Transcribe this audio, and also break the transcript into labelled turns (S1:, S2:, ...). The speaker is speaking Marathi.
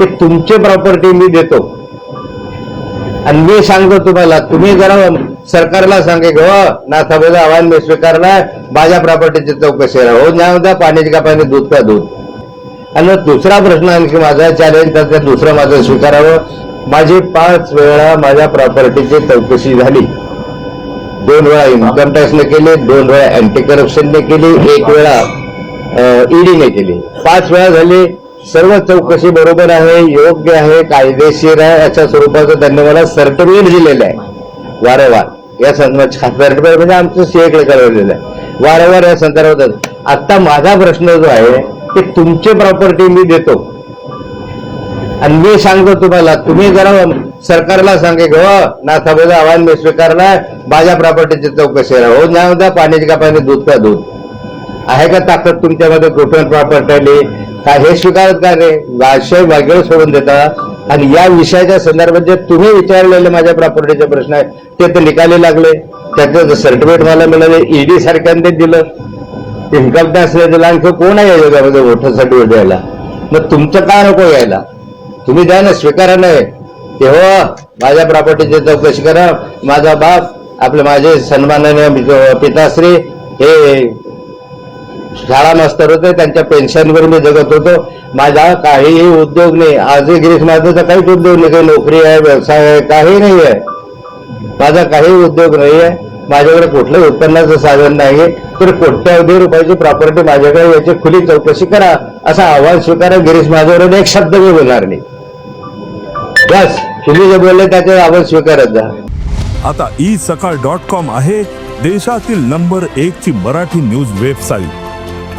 S1: की तुमची प्रॉपर्टी मी देतो. आणि मी सांगतो तुम्हाला तुम्ही जरा सरकारला सांगे गो हो, नाथाबाईचं आव्हान मी स्वीकारलाय माझ्या प्रॉपर्टीची चौकशी करा हो न्याय होता पाण्याची का पाणी दूध का दूध. आणि दुसरा प्रश्न आणखी माझा चॅलेंज तर दुसरं माझं स्वीकारावं. माझी पाच वेळा माझ्या प्रॉपर्टीची चौकशी झाली. दोन वेळा इन्कम टॅक्सने केली दोन वेळा अँटी करप्शनने केली एक वेळा ईडीने केली. पाच वेळा झाली सर्व चौकशी बरोबर आहे योग्य आहे कायदेशीर आहे अशा स्वरूपाचं त्यांनी मला सर्टिफिकेट दिलेलं आहे. वारंवार. या संदर्भात सर्टिफिकेट म्हणजे आमचं सीएकडे कळवलेलं आहे. वारंवार या संदर्भात आता माझा प्रश्न जो आहे की तुमची प्रॉपर्टी मी देतो. आणि मी सांगतो तुम्हाला तुम्ही जरा सरकारला सांगे ग हो, नाथाबाईचं आव्हान मी स्वीकारलाय माझ्या प्रॉपर्टीची चौकशी करा हो न्याय पाण्याची का पाणी दूध का दूध? आहे का ताकद तुमच्यामध्ये कुठून प्रॉपर्टी काय हे स्वीकारत का रे? आशय वेगळे सोडून देता. आणि या विषयाच्या संदर्भात जे तुम्ही विचारलेले माझ्या प्रॉपर्टीचे प्रश्न आहे ते तर निकाली लागले. त्याचं सर्टिफिकेट मला मिळाले ईडी सारख्यांनी दिलं. इन्कम टॅक्स दिला. आणखी कोण आहे या जगामध्ये वोटर सर्टिफिकेट द्यायला? मग तुमचं का नको यायला? तुम्ही द्या ना स्वीकारा नाही की हो माझ्या प्रॉपर्टीची चौकशी करा. माझा बाप आपले माझे सन्माननीय पिताश्री हे शाळा मास्तर होते त्यांच्या पेन्शनवर मी जगत होतो. माझा काहीही उद्योग नाही. आजही गिरीश माझा काहीच उद्योग नाही. काही नोकरी आहे व्यवसाय आहे काही नाही आहे. माझा काही उद्योग नाही आहे. माझ्याकडे कुठलंही उत्पन्नाचं साधन नाही तर कोट्यावधी रुपयाची प्रॉपर्टी माझ्याकडे याची खुली चौकशी करा. असं आव्हान स्वीकारा. गिरीश माझ्यावर एक शब्द मी बोलणार नाही. बस. तुम्ही जे बोलले त्याचे आव्हान स्वीकारत जा.
S2: आता ई सकाळ डॉट कॉम आहे देशातील नंबर एक ची मराठी न्यूज वेबसाईट.